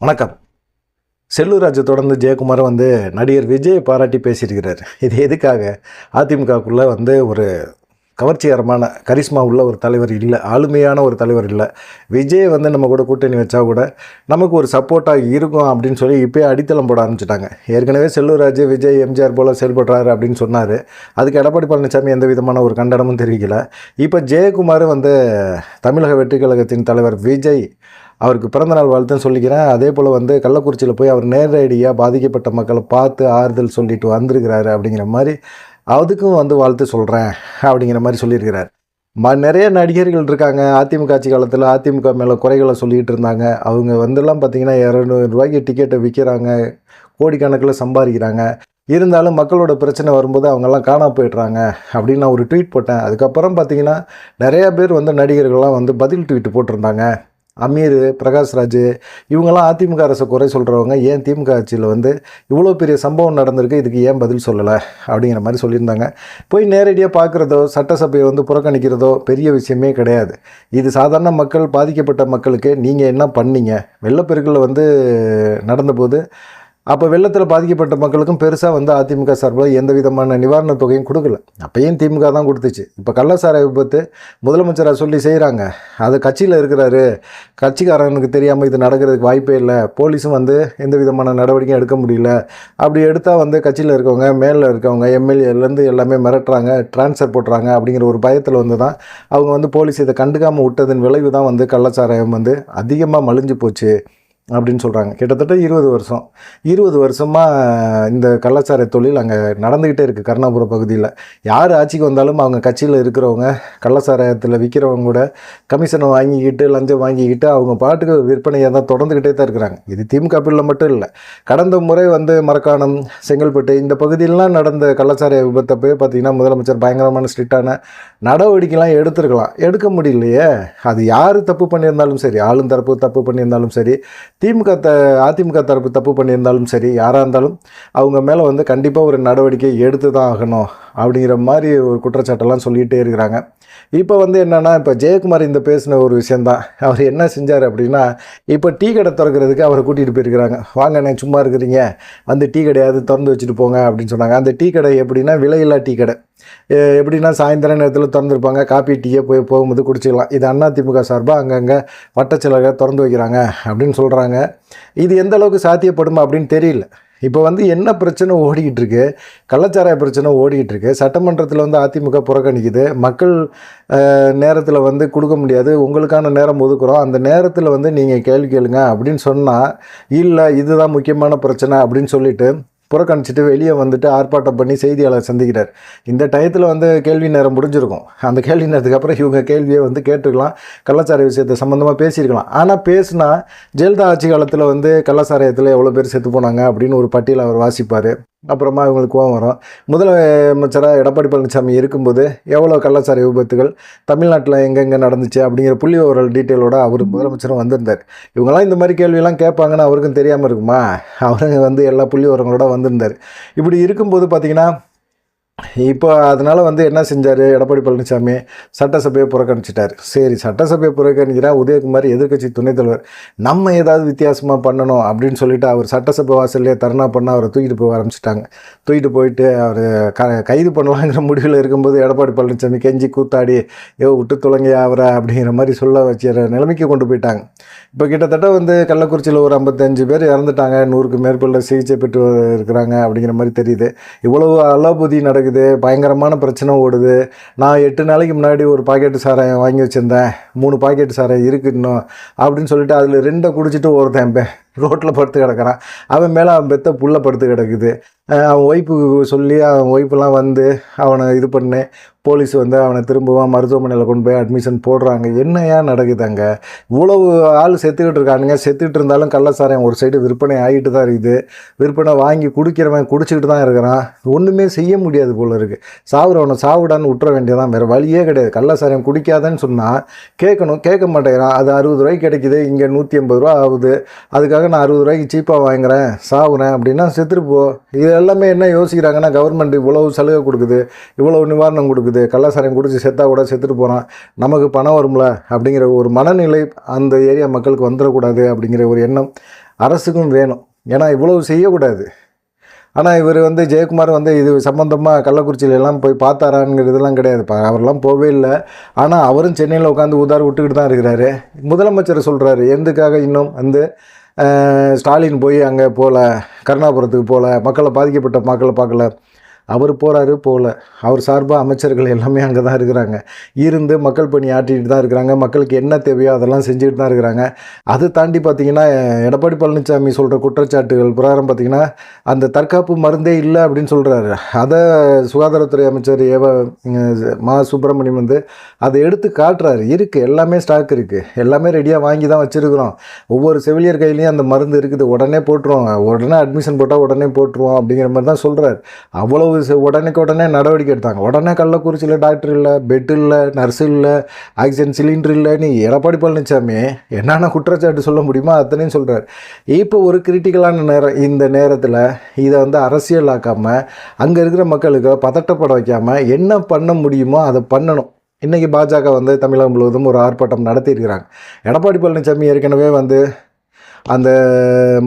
வணக்கம். செல்லூராஜை தொடர்ந்து ஜெயக்குமார் வந்து நடிகர் விஜய் பாராட்டி பேசியிருக்கிறார். இது எதுக்காக? அதிமுகக்குள்ளே வந்து ஒரு கவர்ச்சிகரமான கரிஸ்மா உள்ள ஒரு தலைவர் இல்லை ஆளுமையான ஒரு தலைவர் இல்லை. விஜய் வந்து நம்ம கூட கூட்டணி வச்சா கூட நமக்கு ஒரு சப்போர்ட்டாக இருக்கும் அப்படின்னு சொல்லி இப்போயே அடித்தளம் போட ஆரம்பிச்சிட்டாங்க. ஏற்கனவே செல்லூராஜ் விஜய் எம்ஜிஆர் போல் செயல்படுறாரு அப்படின்னு சொன்னார். அதுக்கு எடப்பாடி பழனிசாமி எந்த விதமான ஒரு கண்டனமும் தெரிவிக்கல. இப்போ ஜெயக்குமார் வந்து தமிழக வெற்றி கழகத்தின் தலைவர் விஜய் அவருக்கு பிறந்தநாள் வாழ்த்துன்னு சொல்லிக்கிறேன். அதே போல் வந்து கள்ளக்குறிச்சியில் போய் அவர் நேரடியாக பாதிக்கப்பட்ட மக்களை பார்த்து ஆறுதல் சொல்லிட்டு வந்திருக்கிறாரு அப்படிங்கிற மாதிரி அதுக்கும் வந்து வாழ்த்து சொல்கிறேன் அப்படிங்கிற மாதிரி சொல்லியிருக்கிறார். ம நிறைய நடிகர்கள் இருக்காங்க. அதிமுக ஆட்சி காலத்தில் அதிமுக மேலே குறைகளை சொல்லிகிட்டு இருந்தாங்க. அவங்க வந்துலாம் பார்த்தீங்கன்னா இரநூறு ரூபாய்க்கு டிக்கெட்டை விற்கிறாங்க கோடிக்கணக்கில் சம்பாதிக்கிறாங்க. இருந்தாலும் மக்களோட பிரச்சனை வரும்போது அவங்கெல்லாம் காணா போயிடுறாங்க அப்படின்னு நான் ஒரு ட்வீட் போட்டேன். அதுக்கப்புறம் பார்த்திங்கன்னா நிறையா பேர் வந்து நடிகர்கள்லாம் வந்து பதில் ட்வீட் போட்டிருந்தாங்க. அமீர் பிரகாஷ்ராஜ் இவங்கெல்லாம் அதிமுக அரசை குறை சொல்கிறவங்க ஏன் திமுக ஆட்சியில் வந்து இவ்வளோ பெரிய சம்பவம் நடந்திருக்கு இதுக்கு ஏன் பதில் சொல்லலை? அப்படிங்கிற மாதிரி சொல்லியிருந்தாங்க. போய் நேரடியாக பார்க்குறதோ சட்டசபையை வந்து புறக்கணிக்கிறதோ பெரிய விஷயமே கிடையாது. இது சாதாரண மக்கள் பாதிக்கப்பட்ட மக்களுக்கு நீங்கள் என்ன பண்ணீங்க? வெள்ளப்பெருக்கில் வந்து நடந்தபோது அப்போ வெள்ளத்தில் பாதிக்கப்பட்ட மக்களுக்கும் பெருசாக வந்து அதிமுக சார்பில் எந்த விதமான நிவாரணத் தொகையும் கொடுக்கல. அப்பயும் திமுக தான் கொடுத்துச்சு. இப்போ கள்ளசாராய விபத்து முதலமைச்சராக சொல்லி செய்கிறாங்க அது கட்சியில் இருக்கிறாரு. கட்சிக்காரனுக்கு தெரியாமல் இது நடக்கிறதுக்கு வாய்ப்பே இல்லை. போலீஸும் வந்து எந்த விதமான நடவடிக்கையும் எடுக்க முடியல. அப்படி எடுத்தால் வந்து கட்சியில் இருக்கவங்க மேலில் இருக்கவங்க எம்எல்ஏலேருந்து எல்லாமே மிரட்டுறாங்க ட்ரான்ஸ்ஃபர் போட்டுறாங்க அப்படிங்கிற ஒரு பயத்தில் வந்து தான் அவங்க வந்து போலீஸ் இதை கண்டுக்காமல் விட்டதன் விளைவு தான் வந்து கள்ளச்சாராயம் வந்து அதிகமாக மலிஞ்சு போச்சு. அப்படின்னு சொல்கிறாங்க கிட்டத்தட்ட இருபது வருஷம். இருபது வருஷமாக இந்த கள்ளச்சார தொழில் அங்கே நடந்துக்கிட்டே இருக்குது கருணாபுரம் பகுதியில். யார் ஆட்சிக்கு வந்தாலும் அவங்க கட்சியில் இருக்கிறவங்க கள்ளச்சாராயத்தில் விற்கிறவங்க கூட கமிஷனை வாங்கிக்கிட்டு லஞ்சம் வாங்கிக்கிட்டு அவங்க பாட்டுக்கு விற்பனையை தான் தொடர்ந்துக்கிட்டே தான் இருக்கிறாங்க. இது திமுக பிள்ளைல மட்டும் இல்லை. கடந்த முறை வந்து மரக்காணம் செங்கல்பட்டு இந்த பகுதியிலலாம் நடந்த கள்ளச்சாராய விபத்தை போய் பார்த்திங்கன்னா முதலமைச்சர் பயங்கரமான ஸ்ட்ரிக்டான நடவடிக்கைலாம் எடுத்திருக்கலாம். எடுக்க முடியலையே. அது யார் தப்பு பண்ணியிருந்தாலும் சரி ஆளும் தரப்பு தப்பு பண்ணியிருந்தாலும் சரி திமுக த அதிமுக தரப்பு தப்பு பண்ணியிருந்தாலும் சரி யாராக இருந்தாலும் அவங்க மேலே வந்து கண்டிப்பாக ஒரு நடவடிக்கை எடுத்து தான் ஆகணும். அப்படிங்கிற மாதிரி ஒரு குற்றச்சாட்டெல்லாம் சொல்லிகிட்டே இருக்கிறாங்க. இப்போ வந்து என்னென்னா இப்போ ஜெயக்குமார் இந்த பேசின ஒரு விஷயந்தான் அவர் என்ன செஞ்சார் அப்படின்னா இப்போ டீ கடை திறக்கிறதுக்கு அவரை கூட்டிகிட்டு போயிருக்கிறாங்க. வாங்க நான் சும்மா இருக்கிறீங்க. வந்து டீ கடையாவது திறந்து வச்சுட்டு போங்க அப்படின்னு சொன்னாங்க. அந்த டீ கடை எப்படின்னா விலையில்லா டீ கடை. எப்படின்னா சாயந்தர நேரத்தில் திறந்துருப்பாங்க. காப்பி டீயை போய் போகும்போது குடிச்சிக்கலாம். இது அண்ணா திமுக சார்பாக அங்கங்கே வட்டச்சிலக திறந்து வைக்கிறாங்க அப்படின்னு சொல்கிறாங்க இது எந்த அளவுக்கு சாத்தியப்படுமா அப்படின்னு தெரியல. இப்போ வந்து என்ன பிரச்சனை ஓடிக்கிட்டு இருக்கு கள்ளச்சாராய பிரச்சனை ஓடிக்கிட்டு இருக்கு சட்டமன்றத்தில் வந்து அதிமுக புறக்கணிக்குது. மக்கள் நேரத்தில் வந்து கொடுக்க முடியாது. உங்களுக்கான நேரம் ஒதுக்குறோம். அந்த நேரத்தில் வந்து நீங்கள் கேள்வி கேளுங்க அப்படின்னு சொன்னால் இல்லை இதுதான் முக்கியமான பிரச்சனை அப்படின்னு சொல்லிட்டு புறக்கணிச்சிட்டு வெளியே வந்துட்டு ஆர்ப்பாட்டம் பண்ணி செய்தியாளர் சந்திக்கிறார். இந்த டயத்தில் வந்து கேள்வி நேரம் முடிஞ்சிருக்கும். அந்த கேள்வி நேரத்துக்கு அப்புறம் இவங்க கேள்வியை வந்து கேட்டுக்கலாம். கள்ளச்சாரை விஷயத்தை சம்மந்தமாக பேசியிருக்கலாம். ஆனால் பேசுனா ஜெயலலிதா ஆட்சி காலத்தில் வந்து கள்ளச்சாராயத்தில் எவ்வளோ பேர் செத்து போனாங்க அப்படின்னு ஒரு பட்டியல் அவர் வாசிப்பார். அப்புறமா இவங்களுக்கு கோவம் வரும். முதலமைச்சராக எடப்பாடி பழனிசாமி இருக்கும்போது எவ்வளோ கள்ளச்சாராய விபத்துகள் தமிழ்நாட்டில் எங்கெங்கே நடந்துச்சு அப்படிங்கிற புள்ளி ஒரு டீட்டெயிலோட அவர் முதலமைச்சரும் வந்திருந்தார். இவங்கெல்லாம் இந்த மாதிரி கேள்வியெல்லாம் கேட்பாங்கன்னு அவருக்கும் தெரியாமல் இருக்குமா? அவருங்க வந்து எல்லா புள்ளி உரங்களோட வந்திருந்தார். இப்படி இருக்கும்போது பார்த்தீங்கன்னா இப்போ அதனால் வந்து என்ன செஞ்சார்? எடப்பாடி பழனிசாமி சட்டசபையை புறக்கணிச்சிட்டார். சரி சட்டசபையை புறக்கணிக்கிறா உதயகுமார் எதிர்கட்சி துணைத் தலைவர். நம்ம ஏதாவது வித்தியாசமாக பண்ணணும் அப்படின்னு சொல்லிட்டு அவர் சட்டசபை வாசல்லே தர்ணா பண்ண அவரை தூக்கிட்டு போக ஆரம்பிச்சிட்டாங்க. தூக்கிட்டு போயிட்டு அவர் க கைது பண்ணலாங்கிற முடிவில் இருக்கும்போது எடப்பாடி பழனிசாமி கெஞ்சி கூத்தாடி ஏ விட்டு தொலைங்க அவரை அப்படிங்கிற மாதிரி சொல்ல வச்சுற நிலைமைக்கு கொண்டு போயிட்டாங்க. இப்போ கிட்டத்தட்ட வந்து கள்ளக்குறிச்சியில் ஒரு ஐம்பத்தஞ்சு பேர் இறந்துட்டாங்க. நூறுக்கு மேற்பட்ட சிகிச்சை பெற்று இருக்கிறாங்க அப்படிங்கிற மாதிரி தெரியுது. இவ்வளவு அலோபதி நடக்குது. பயங்கரமான பிரச்சனை ஓடுது. நான் எட்டு நாளைக்கு முன்னாடி ஒரு பாக்கெட்டு சாராயம் வாங்கி வச்சுருந்தேன். மூணு பாக்கெட்டு சாராயம் இருக்கு இன்னும் அப்படின்னு சொல்லிட்டு அதில் ரெண்டை குடிச்சிட்டு ஒருத்தன் ரோட்டில் படுத்து கிடக்கிறான். அவன் மேலே அவன் பெத்த புள்ள படுத்து கிடக்குது. அவன் ஒய்ஃபுக்கு சொல்லி அவன் ஒய்ஃபெல்லாம் வந்து அவனை இது பண்ணு போலீஸ் வந்து அவனை திரும்பவும் மருத்துவமனையில் கொண்டு போய் அட்மிஷன் போடுறாங்க. என்னையா நடக்குது அங்கே? இவ்வளவு ஆள் செத்துக்கிட்டு இருக்கானுங்க. செத்துக்கிட்டு இருந்தாலும் கள்ளச்சாராயம் ஒரு சைடு விற்பனை ஆகிட்டு தான் இருக்குது. விற்பனை வாங்கி குடிக்கிறவன் குடிச்சிக்கிட்டு தான் இருக்கிறான். ஒன்றுமே செய்ய முடியாது போல் இருக்குது சாவுறவனை சாவுடான்னு விட்டுற வேண்டியதான் வேறு வழியே கிடையாது. கள்ளசாரம் குடிக்காதன்னு சொன்னால் கேட்கணும். கேட்க மாட்டேங்கிறான். அது அறுபது ரூபாய்க்கு கிடைக்குது. இங்கே நூற்றி ஐம்பது ரூபா ஆகுது. அதுக்காக நான் அறுபது ரூபாய்க்கு சீப்பாக வாங்குறேன். சாகுறேன் அப்படின்னா செத்துட்டு இது எல்லாமே என்ன யோசிக்கிறாங்கன்னா கவர்மெண்ட் இவ்வளவு சலுகை கொடுக்குது இவ்வளவு நிவாரணம் கொடுக்குது கள்ளசாரம் குடிச்சு செத்தா கூட செத்துட்டு போகிறான் நமக்கு பணம் வரும்ல அப்படிங்கிற ஒரு மனநிலை அந்த ஏரியா மக்களுக்கு வந்துடக்கூடாது அப்படிங்கிற ஒரு எண்ணம் அரசுக்கும் வேணும். ஏன்னா இவ்வளவு செய்யக்கூடாது. ஆனால் இவர் வந்து ஜெயக்குமார் வந்து இது சம்மந்தமாக கள்ளக்குறிச்சியிலெல்லாம் போய் பார்த்தாராங்கிறதுலாம் கிடையாது. அவரெல்லாம் போகவே இல்லை. ஆனால் அவரும் சென்னையில் உட்காந்து உதார் விட்டுக்கிட்டு தான் இருக்கிறாரு. முதலமைச்சர் சொல்கிறாரு எதுக்காக இன்னும் வந்து ஸ்டாலின் போய் அங்கே போகல கருணாபுரத்துக்கு போகல மக்களை பாதிக்கப்பட்ட மக்களை பார்க்கல. அவர் போகிறாரு போகல அவர் சார்பாக அமைச்சர்கள் எல்லாமே அங்கே தான் இருக்கிறாங்க. இருந்து மக்கள் பணி ஆட்டிகிட்டு தான் இருக்கிறாங்க. மக்களுக்கு என்ன தேவையோ அதெல்லாம் செஞ்சுட்டு தான் இருக்கிறாங்க. அதை தாண்டி பார்த்தீங்கன்னா எடப்பாடி பழனிசாமி சொல்கிற குற்றச்சாட்டுகள் பிரகாரம் பார்த்தீங்கன்னா அந்த தற்காப்பு மருந்தே இல்லை அப்படின்னு சொல்கிறாரு அதை சுகாதாரத்துறை அமைச்சர் ஏவ மா சுப்பிரமணியம் வந்து அதை எடுத்து காட்டுறாரு. இருக்குது எல்லாமே ஸ்டாக் இருக்குது எல்லாமே ரெடியாக வாங்கி தான் வச்சுருக்குறோம். ஒவ்வொரு செவிலியர் கையிலையும் அந்த மருந்து இருக்குது. உடனே போட்டுருவோம். உடனே அட்மிஷன் போட்டால் உடனே போட்டுருவோம் அப்படிங்கிற மாதிரி தான் சொல்கிறார் அவ்வளவு செ- உடனுக்கு உடனே நடவடிக்கை எடுத்தாங்க. உடனே கள்ளக்குறிச்சியில் டாக்டர் இல்லை பெட் இல்லை நர்ஸ் இல்லை ஆக்சிஜன் சிலிண்டர் இல்லை. நீ எடப்பாடி பழனிசாமி என்னென்ன குற்றச்சாட்டு சொல்ல முடியுமோ அத்தனையும் சொல்கிறார் இப்போ ஒரு கிரிட்டிக்கலான நேரம் இந்த நேரத்தில் இதை வந்து அரசியலாக்காமல் அங்கே இருக்கிற மக்களுக்கு பதட்டப்பட வைக்காமல் என்ன பண்ண முடியுமோ அதை பண்ணணும். இன்றைக்கி பாஜக வந்து தமிழகம் முழுவதும் ஒரு ஆர்ப்பாட்டம் நடத்தியிருக்கிறாங்க. எடப்பாடி பழனிசாமி ஏற்கனவே வந்து அந்த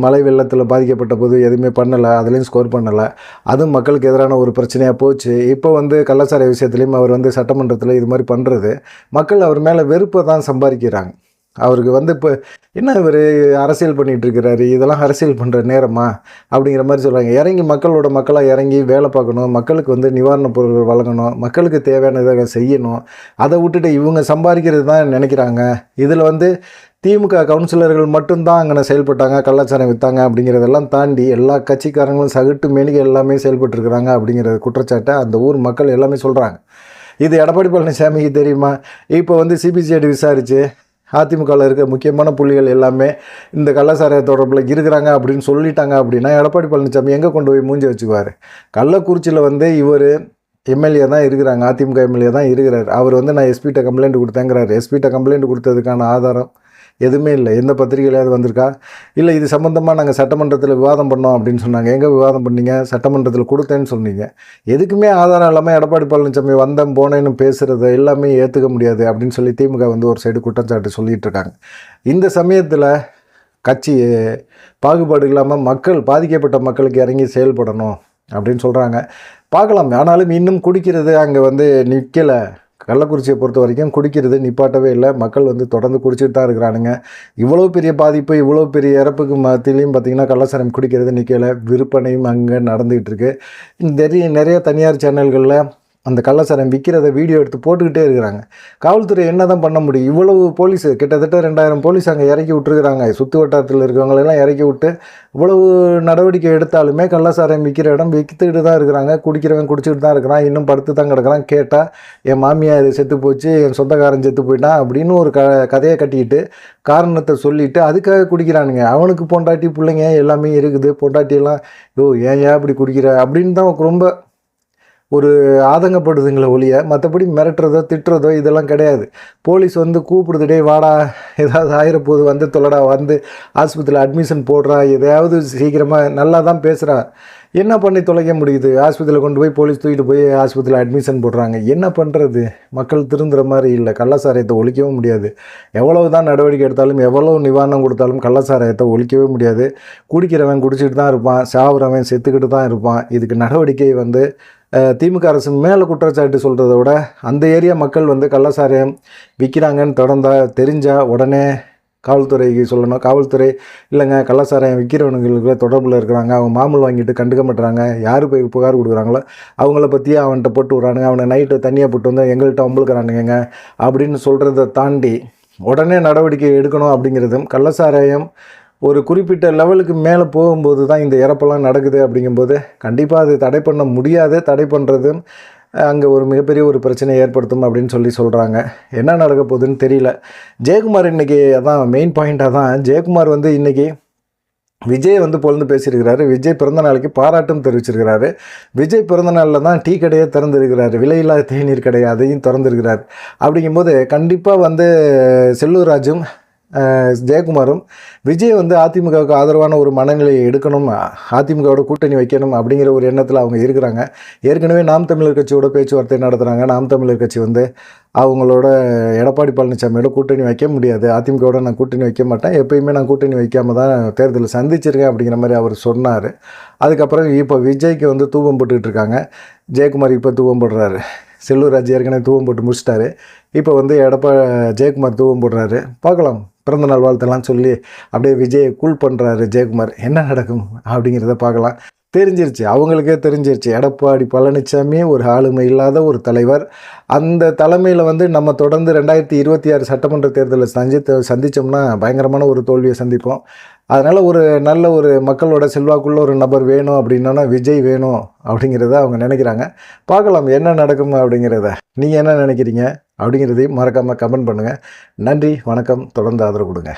மழை வெள்ளத்தில் பாதிக்கப்பட்ட போது எதுவுமே பண்ணலை அதுலேயும் ஸ்கோர் பண்ணலை. அதுவும் மக்களுக்கு எதிரான ஒரு பிரச்சனையாக போச்சு. இப்போ வந்து கள்ளச்சாரை விஷயத்துலையும் அவர் வந்து சட்டமன்றத்தில் இது மாதிரி பண்ணுறது மக்கள் அவர் மேலே வெறுப்பை தான் சம்பாதிக்கிறாங்க. அவருக்கு வந்து இப்போ என்ன இவர் அரசியல் பண்ணிகிட்ருக்கிறாரு இதெல்லாம் அரசியல் பண்ணுற நேரமா? அப்படிங்கிற மாதிரி சொல்கிறாங்க இறங்கி மக்களோட மக்களாக இறங்கி வேலை பார்க்கணும். மக்களுக்கு வந்து நிவாரணப் பொருட்கள் வழங்கணும். மக்களுக்கு தேவையானதை செய்யணும். அதை விட்டுட்டு இவங்க சம்பாதிக்கிறது தான் நினைக்கிறாங்க. இதில் வந்து திமுக கவுன்சிலர்கள் மட்டும்தான் அங்கே செயல்பட்டாங்க. கலாச்சாரம் விற்றாங்க அப்படிங்கிறதெல்லாம் தாண்டி எல்லா கட்சிக்காரங்களும் சகட்டு மேனிக்கு எல்லாமே செயல்பட்டுருக்குறாங்க அப்படிங்கிற குற்றச்சாட்டை அந்த ஊர் மக்கள் எல்லாமே சொல்கிறாங்க இது எடப்பாடி பழனிசாமிக்கு தெரியுமா? இப்போ வந்து சிபிசிஐடி விசாரித்து அதிமுகவில் இருக்க முக்கியமான புள்ளிகள் எல்லாமே இந்த கள்ளச்சாராய தொடர்பில் இருக்கிறாங்க அப்படின்னு சொல்லிட்டாங்க அப்படின்னா எடப்பாடி பழனிசாமி எங்கே கொண்டு போய் மூஞ்சி வச்சுக்குவார்? கள்ளக்குறிச்சியில் வந்து இவர் எம்எல்ஏ தான் இருக்கிறாங்க அதிமுக எம்எல்ஏ தான் இருக்கிறார். அவர் வந்து நான் எஸ்பிகிட்ட கம்ப்ளைண்ட் கொடுத்தேங்கிறார். எஸ்பிகிட்ட கம்ப்ளைண்ட் கொடுத்ததுக்கான ஆதாரம் எதுவுமே இல்லை. எந்த பத்திரிகையிலாவது வந்திருக்கா? இல்லை இது சம்மந்தமாக நாங்கள் சட்டமன்றத்தில் விவாதம் பண்ணோம் அப்படின்னு சொன்னாங்க. எங்கே விவாதம் பண்ணீங்க? சட்டமன்றத்தில் கொடுத்தேன்னு சொன்னீங்க. எதுக்குமே ஆதாரம் இல்லாமல் எடப்பாடி பழனிசாமி வந்தேன் போனேன்னு பேசுகிறத எல்லாமே ஏற்றுக்க முடியாது அப்படின்னு சொல்லி திமுக வந்து ஒரு சைடு குற்றச்சாட்டு சொல்லிட்டு இருக்காங்க. இந்த சமயத்தில் கட்சி பாகுபாடு இல்லாமல் மக்கள் பாதிக்கப்பட்ட மக்களுக்கு இறங்கி செயல்படணும் அப்படின்னு சொல்கிறாங்க பார்க்கலாம். ஆனாலும் இன்னும் குடிக்கிறது அங்கே வந்து நிற்கலை கள்ளக்குறிச்சியை பொறுத்த வரைக்கும் குடிக்கிறது நிப்பாட்டவே இல்லை. மக்கள் வந்து தொடர்ந்து குடிச்சிட்டு தான் இருக்கிறானுங்க. இவ்வளோ பெரிய பாதிப்பு இவ்வளோ பெரிய இறப்புக்கு மத்தியிலையும் பார்த்தீங்கன்னா கள்ளசாரம் குடிக்கிறது நிற்கலை விற்பனையும் அங்கே நடந்துகிட்டு இருக்கு. நிறைய நிறைய தனியார் சேனல்களில் அந்த கள்ளச்சாரம் விற்கிறத வீடியோ எடுத்து போட்டுக்கிட்டே இருக்கிறாங்க. காவல்துறை என்ன தான் பண்ண முடியும்? இவ்வளவு போலீஸ் கிட்டத்தட்ட ரெண்டாயிரம் போலீஸ் அங்கே இறக்கி விட்டுருக்குறாங்க. சுற்று வட்டாரத்தில் இருக்கிறவங்களெல்லாம் இறக்கி விட்டு இவ்வளவு நடவடிக்கை எடுத்தாலுமே கள்ளச்சாரம் விற்கிற இடம் விற்றுக்கிட்டு தான் இருக்கிறாங்க. குடிக்கிறவன் குடிச்சிட்டு தான் இருக்கிறான். இன்னும் படுத்து தான் கிடக்குறான். கேட்டால் என் மாமியார் செத்து போச்சு என் சொந்தக்காரன் செத்து போயிட்டான் அப்படின்னு ஒரு க கதையை கட்டிக்கிட்டு காரணத்தை சொல்லிவிட்டு அதுக்காக குடிக்கிறானுங்க. அவனுக்கு பொண்டாட்டி பிள்ளைங்க எல்லாமே இருக்குது. பொண்டாட்டியெல்லாம் ஓ ஏன் ஏன் இப்படி குடிக்கிற? அப்படின்னு தான் ரொம்ப ஒரு ஆதங்கப்படுதுங்களே ஒழிய மற்றபடி மிரட்டுறதோ திட்டுறதோ இதெல்லாம் கிடையாது. போலீஸ் வந்து கூப்பிடுதுடே வாடா ஏதாவது ஆயிரப்போது வந்து தொலடா வந்து ஆஸ்பத்திரியில் அட்மிஷன் போடுறா எதையாவது சீக்கிரமாக நல்லா தான் பேசுகிறான் என்ன பண்ணி தொலைக்க முடியுது? ஆஸ்பத்திரியில் கொண்டு போய் போலீஸ் தூக்கிட்டு போய் ஆஸ்பத்திரியில் அட்மிஷன் போடுறாங்க. என்ன பண்ணுறது மக்கள் திருந்துற மாதிரி இல்லை. கள்ளச்சாராயத்தை ஒழிக்கவும் முடியாது. எவ்வளவு தான் நடவடிக்கை எடுத்தாலும் எவ்வளவு நிவாரணம் கொடுத்தாலும் கள்ளச்சாராயத்தை ஒழிக்கவே முடியாது. குடிக்கிறவன் குடிச்சிட்டு தான் இருப்பான். சாவுறவன் செத்துக்கிட்டு தான் இருப்பான். இதுக்கு நடவடிக்கை வந்து திமுக அரசு மேலே குற்றச்சாட்டு சொல்கிறத விட அந்த ஏரியா மக்கள் வந்து கள்ளச்சாராயம் விற்கிறாங்கன்னு தொடர்ந்தால் தெரிஞ்சால் உடனே காவல்துறைக்கு சொல்லணும். காவல்துறை இல்லைங்க கள்ளச்சாராயம் விற்கிறவனுங்களுக்கு தொடர்பில் இருக்கிறாங்க. அவங்க மாமூல் வாங்கிட்டு கண்டுக்க மாட்டுறாங்க யார் போய் புகார் கொடுக்குறாங்களோ அவங்கள பற்றி அவன்கிட்ட போட்டு விட்றானுங்க. அவனை நைட்டு தனியாக போட்டு வந்து எங்கள்கிட்ட அம்பளுக்கிறானுங்க அப்படின்னு சொல்கிறத தாண்டி உடனே நடவடிக்கை எடுக்கணும் அப்படிங்கிறதும் கள்ளச்சாராயம் ஒரு குறிப்பிட்ட லெவலுக்கு மேலே போகும்போது தான் இந்த இறப்பெல்லாம் நடக்குது அப்படிங்கும்போது கண்டிப்பாக அது தடை பண்ண முடியாது. தடை பண்ணுறதும் அங்கே ஒரு மிகப்பெரிய ஒரு பிரச்சனையை ஏற்படுத்தும் அப்படின்னு சொல்லி சொல்கிறாங்க என்ன நடக்க போகுதுன்னு தெரியல. ஜெயக்குமார் இன்றைக்கி அதான் மெயின் பாயிண்ட்டாக தான். ஜெயக்குமார் வந்து இன்றைக்கி விஜய் வந்து பொழுது பேசியிருக்கிறாரு. விஜய் பிறந்த நாளைக்கு பாராட்டும் தெரிவிச்சிருக்கிறாரு. விஜய் பிறந்த நாளில் தான் டீ கடையே திறந்திருக்கிறாரு. விலையில்லா தேநீர் கடை அதையும் திறந்திருக்கிறார். அப்படிங்கும்போது கண்டிப்பாக வந்து செல்லூர் ராஜும் ஜெயக்குமாரும் விஜய் வந்து அதிமுகவுக்கு ஆதரவான ஒரு மனநிலையை எடுக்கணும் அதிமுகவோட கூட்டணி வைக்கணும் அப்படிங்கிற ஒரு எண்ணத்தில் அவங்க இருக்கிறாங்க. ஏற்கனவே நாம் தமிழர் கட்சியோட பேச்சுவார்த்தை நடத்துகிறாங்க நாம் தமிழர் கட்சி வந்து அவங்களோட எடப்பாடி பழனிசாமியோட கூட்டணி வைக்க முடியாது. அதிமுகவோட நான் கூட்டணி வைக்க மாட்டேன். எப்பயுமே நான் கூட்டணி வைக்காமல் தான் தேர்தலில் சந்திச்சிருக்கேன் அப்படிங்கிற மாதிரி அவர் சொன்னார். அதுக்கப்புறம் இப்போ விஜய்க்கு வந்து தூபம் போட்டுக்கிட்டு இருக்காங்க. ஜெயக்குமார் இப்போ தூபம் போடுறாரு. செல்லூர்ராஜ் ஏற்கனவே தூவம் போட்டு முடிச்சிட்டாரு. இப்போ வந்து எடப்பா ஜெயக்குமார் தூவம் போடுறாரு. பார்க்கலாம். பிறந்தநாள் வாழ்த்தெல்லாம் சொல்லி அப்படியே விஜயை கூல் பண்ணுறாரு ஜெயக்குமார். என்ன நடக்கும் அப்படிங்கிறத பார்க்கலாம். தெரிஞ்சிருச்சு. அவங்களுக்கே தெரிஞ்சிருச்சு. எடப்பாடி பழனிசாமி ஒரு ஆளுமை இல்லாத ஒரு தலைவர். அந்த தலைமையில் வந்து நம்ம தொடர்ந்து ரெண்டாயிரத்தி இருபத்தி ஆறு சட்டமன்ற தேர்தலில் சந்தித்து சந்தித்தோம்னா பயங்கரமான ஒரு தோல்வியை சந்திப்போம். அதனால் ஒரு நல்ல ஒரு மக்களோட செல்வாக்குள்ள ஒரு நபர் வேணும் அப்படின்னா விஜய் வேணும் அப்படிங்கிறத அவங்க நினைக்கிறாங்க. பார்க்கலாம் என்ன நடக்கும் அப்படிங்கிறத. நீங்கள் என்ன நினைக்கிறீங்க அப்படிங்கிறதையும் மறக்காமல் கமெண்ட் பண்ணுங்கள் நன்றி வணக்கம். தொடர்ந்து ஆதரவு கொடுங்க.